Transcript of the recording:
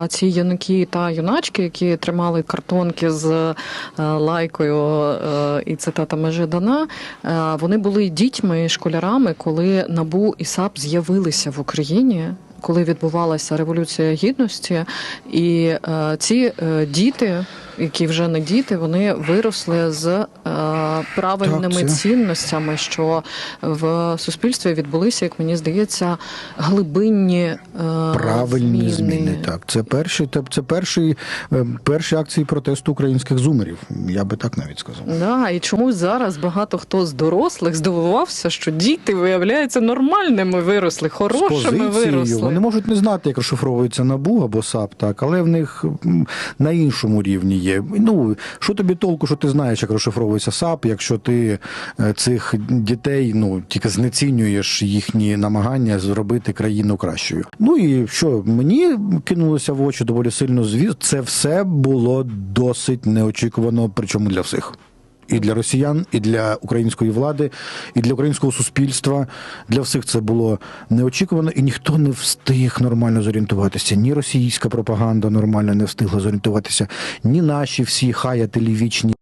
А ці юнаки та юначки, які тримали картонки з е, лайкою е, і цитатами Жидана, е, вони були дітьми, школярами, коли набу і САП з'явилися в Україні. Коли відбувалася революція гідності, і е, ці е, діти, які вже не діти, вони виросли з е, правильними Так, цінностями, що в суспільстві відбулися, як мені здається, глибинні е, Правильні зміни. Так, це перші, це, це перші, е, перші акції протесту українських зумерів. Я би так навіть сказав. Да, і чомусь зараз багато хто з дорослих здивувався, що діти виявляються нормальними виросли, хорошими виросли. Вони можуть не знати, як розшифровується набу або САП, так, але в них на іншому рівні є. Ну що тобі толку, що ти знаєш, як розшифровується САП, якщо ти е, цих дітей ну тільки знецінюєш їхні намагання зробити країну кращою. Ну і що мені кинулося в очі доволі сильно звіз. Це все було досить неочікувано, причому для всіх. І для росіян, і для української влади, і для українського суспільства. Для всіх це було неочікувано, і ніхто не встиг нормально зорієнтуватися. Ні російська пропаганда нормально не встигла зорієнтуватися, ні наші всі хаятелі вічні.